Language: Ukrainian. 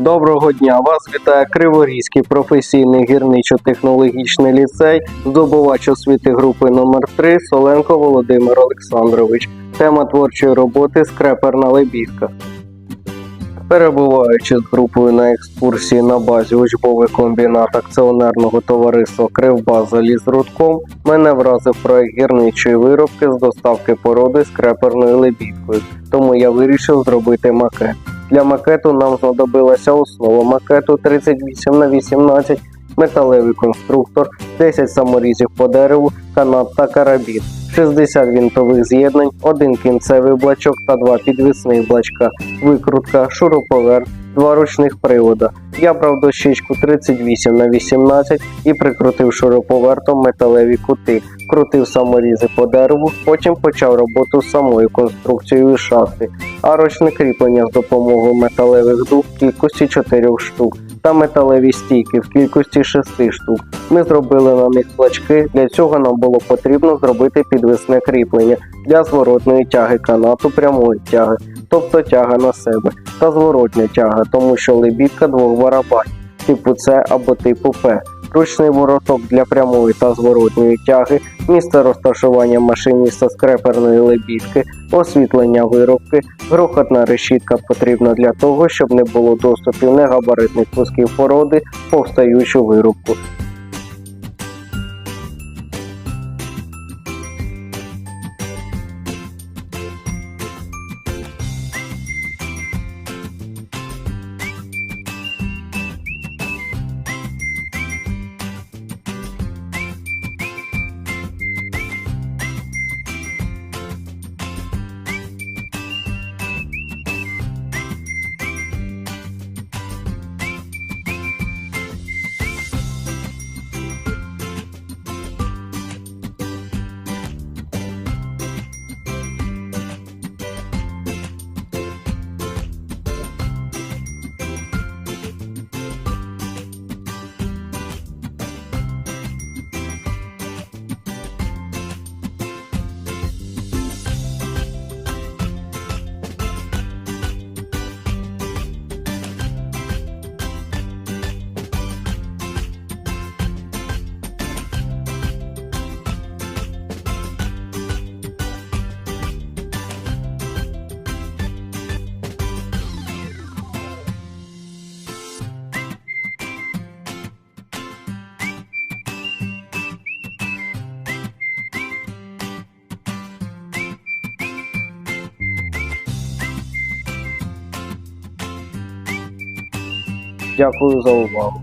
Доброго дня! Вас вітає Криворізький професійний гірничо-технологічний ліцей, здобувач освіти групи номер 3 Соленко Володимир Олександрович. Тема творчої роботи скреперна лебідка. Перебуваючи з групою на екскурсії на базі учбовий комбінат акціонерного товариства Кривбаза Лізрудком, мене вразив проект гірничої виробки з доставки породи скреперною лебідкою, тому я вирішив зробити макет. Для макету нам знадобилася основа макету 38 на 18 металевий конструктор, 10 саморізів по дереву, канат та карабін, 60 вінтових з'єднань, один кінцевий блачок та два підвісних блачка, викрутка, шуруповерт, два ручних привода. Я брав дощечку 38 на 18 і прикрутив шуруповертом металеві кути, крутив саморізи по дереву, потім почав роботу з самою конструкцією шахти, а ручне кріплення з допомогою металевих дуг кількості 4 штук та металеві стійки в кількості 6 штук. Ми зробили на них плачки. Для цього нам було потрібно зробити підвісне кріплення для зворотної тяги канату прямої тяги, тобто тяга на себе, та зворотня тяга, тому що лебідка двох барабанів, типу С або типу П. Ручний вороток для прямої та зворотньої тяги, місце розташування машиніста скреперної лебідки, освітлення виробки, грохотна решітка потрібна для того, щоб не було доступів негабаритних пусків породи повстаючу виробку. Дякую за увагу.